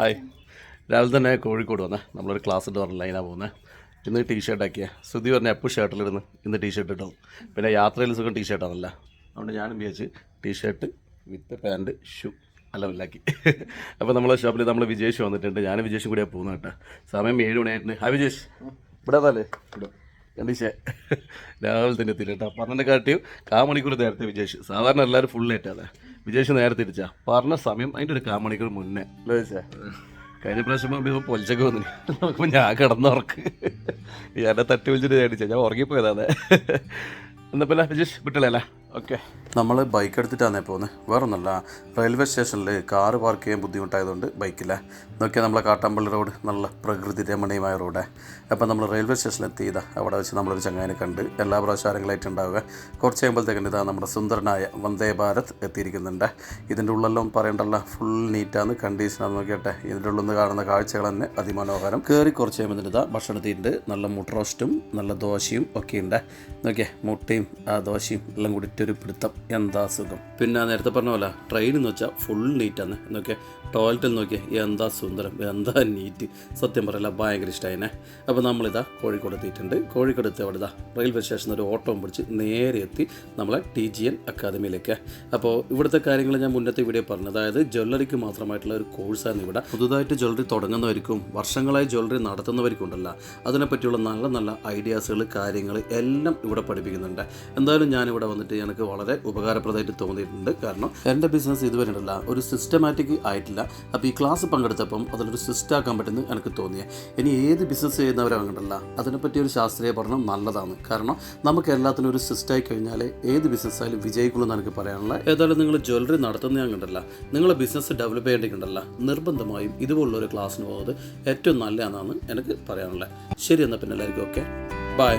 Hi. രാവിലെ തന്നെ കോഴിക്കോട് വന്നേ. നമ്മളൊരു ക്ലാസ് ഇട്ട് പറഞ്ഞ ലൈനാണ് പോകുന്നത് ഇന്ന് ടീ ഷർട്ട് ആക്കിയ. ശ്രുതി പറഞ്ഞ എപ്പോൾ ഷർട്ടിലിരുന്ന് ഇന്ന് ടീ ഷർട്ട് ഇട്ടു പിന്നെ യാത്രയിൽ സുഖം ടീ ഷർട്ടാണല്ല അതുകൊണ്ട് ഞാനും വിചാരിച്ച് T shirt with pant shoe അല്ല വല്ലാക്കി അപ്പോൾ നമ്മളെ ഷോപ്പിൽ നമ്മൾ വിജേഷ് വന്നിട്ടുണ്ട്. ഞാനും വിജേഷും കൂടിയാണ് പോകുന്നത് കേട്ടോ. സമയം ഏഴ് മണിയായിട്ടുണ്ട് ഹായ് വിജേഷ്. ഇവിടെ തന്നെ ഇവിടെ. കണ്ടീഷേ രാവിലെ തന്നെ എത്തിയില്ല കേട്ടോ. പന്ത്രണ്ട് കാട്ടിയും കാ മണിക്കൂർ നേരത്തെ വിജേഷ്. സാധാരണ എല്ലാവരും ഫുൾ ലേറ്റ് അതെ വിജേഷ് നേരെ തിരിച്ചാ പറഞ്ഞ സമയം അതിന്റെ ഒരു കാമണിക്ക് മുന്നേ. അല്ലേ വിജയ്? കഴിഞ്ഞ പ്രാവശ്യം പൊലിച്ചൊക്കെ വന്നു. നോക്കുമ്പോൾ ഞാൻ കിടന്നുറക്ക്. ഞാൻ തട്ടി വിളിച്ചിട്ട് ഞാൻ ഉറങ്ങിപ്പോയതാ അതെ. എന്നാ പിന്നെ വിജേഷ് വിട്ടല്ലേ? ഓക്കെ. നമ്മൾ ബൈക്ക് എടുത്തിട്ടാണ് പോകുന്നത് വേറെ ഒന്നല്ല റെയിൽവേ സ്റ്റേഷനിൽ കാറ് പാർക്ക് ചെയ്യാൻ ബുദ്ധിമുട്ടായതുകൊണ്ട് ബൈക്കില്ല നോക്കിയാൽ നമ്മളെ കാട്ടാമ്പള്ളി റോഡ് നല്ല പ്രകൃതി രമണീയമായ റോഡ് അപ്പോൾ നമ്മൾ റെയിൽവേ സ്റ്റേഷനിൽ എത്തിയതാ. അവിടെ വെച്ച് നമ്മളൊരു ചങ്ങാനെ കണ്ട് എല്ലാ പ്രാവശ്യങ്ങളായിട്ട് ഉണ്ടാവുക. കുറച്ച് കഴിയുമ്പോഴത്തേക്കും ഇതാ നമ്മുടെ സുന്ദരനായ വന്ദേ ഭാരത് എത്തിയിരിക്കുന്നുണ്ട്. ഇതിന്റെ ഉള്ളെല്ലാം പറയണ്ടല്ല ഫുൾ നീറ്റാണ് കണ്ടീഷനാണ് നോക്കിയട്ടെ. ഇതിന്റെ ഉള്ളിൽ നിന്ന് കാണുന്ന കാഴ്ചകൾ തന്നെ അതിമനോഹരം. കയറി കുറച്ച് കഴിയുമ്പോൾ ഇതാ ഭക്ഷണം എത്തിയിട്ടുണ്ട് നല്ല മുട്ട റോസ്റ്റും നല്ല ദോശയും ഒക്കെ ഉണ്ട് നോക്കിയേ മുട്ടയും ആ ദോശയും എല്ലാം കൂടിയിട്ട് ഒരു പിടുത്തം. എന്താ സുഖം? പിന്നെ നേരത്തെ പറഞ്ഞ പോലെ ട്രെയിൻ എന്ന് വെച്ചാൽ ഫുൾ നീറ്റാണ് എന്നൊക്കെ ടോയ്ലറ്റിൽ നോക്കിയാൽ എന്താ സുന്ദരം എന്താ നീറ്റ് സത്യം പറയില്ല ഭയങ്കര ഇഷ്ടമായിനെ അപ്പോൾ നമ്മളിതാ കോഴിക്കോട് എത്തിയിട്ടുണ്ട്. കോഴിക്കോട് എത്തി അവിടെ ഇതാ റെയിൽവേ സ്റ്റേഷനിൽ ഒരു ഓട്ടോ പിടിച്ച് നേരെ എത്തി നമ്മളെ ടി ജി എൻ അക്കാദമിയിലേക്ക് അപ്പോൾ ഇവിടുത്തെ കാര്യങ്ങൾ ഞാൻ മുന്നത്തെ വീഡിയോ പറഞ്ഞു അതായത് ജ്വല്ലറിക്ക് മാത്രമായിട്ടുള്ള ഒരു കോഴ്സാണ് ഇവിടെ. പുതുതായിട്ട് ജ്വല്ലറി തുടങ്ങുന്നവർക്കും വർഷങ്ങളായി ജ്വല്ലറി നടത്തുന്നവർക്കും ഉണ്ടല്ലോ അതിനെപ്പറ്റിയുള്ള നല്ല നല്ല ഐഡിയാസുകൾ കാര്യങ്ങൾ എല്ലാം ഇവിടെ പഠിപ്പിക്കുന്നുണ്ട്. എന്തായാലും ഞാനിവിടെ വന്നിട്ട് എനിക്ക് വളരെ ഉപകാരപ്രദമായിട്ട് തോന്നിയിട്ടുണ്ട്. കാരണം എന്റെ ബിസിനസ് ഇതുവരെ ഉണ്ടല്ല ഒരു സിസ്റ്റമാറ്റിക് ആയിട്ടില്ല. അപ്പോൾ ഈ ക്ലാസ് പങ്കെടുത്തപ്പം അതിലൊരു സിസ്റ്റം ആക്കാൻ പറ്റുമെന്ന് എനിക്ക് തോന്നിയത് ഇനി ഏത് ബിസിനസ് ചെയ്യുന്നവരാകണ്ടല്ല അതിനെപ്പറ്റി ഒരു ശാസ്ത്രീയ പഠനം നല്ലതാണ്. കാരണം നമുക്ക് എല്ലാത്തിനും ഒരു സിസ്റ്റമായി കഴിഞ്ഞാൽ ഏത് ബിസിനസ് ആയാലും വിജയിക്കുള്ളൂ എന്ന് എനിക്ക് പറയാനുള്ള ഏതായാലും നിങ്ങൾ ജ്വല്ലറി നടത്തുന്ന ഞാൻ കണ്ടല്ല നിങ്ങളെ ബിസിനസ് ഡെവലപ്പ് ചെയ്യേണ്ടിട്ടുണ്ടല്ല നിർബന്ധമായും ഇതുപോലുള്ള ഒരു ക്ലാസ്സിന് പോകുന്നത് ഏറ്റവും നല്ലതാണെന്നാണ് എനിക്ക് പറയാനുള്ളത്. ശരി എന്നാൽ പിന്നെ എല്ലാവർക്കും ഓക്കെ ബൈ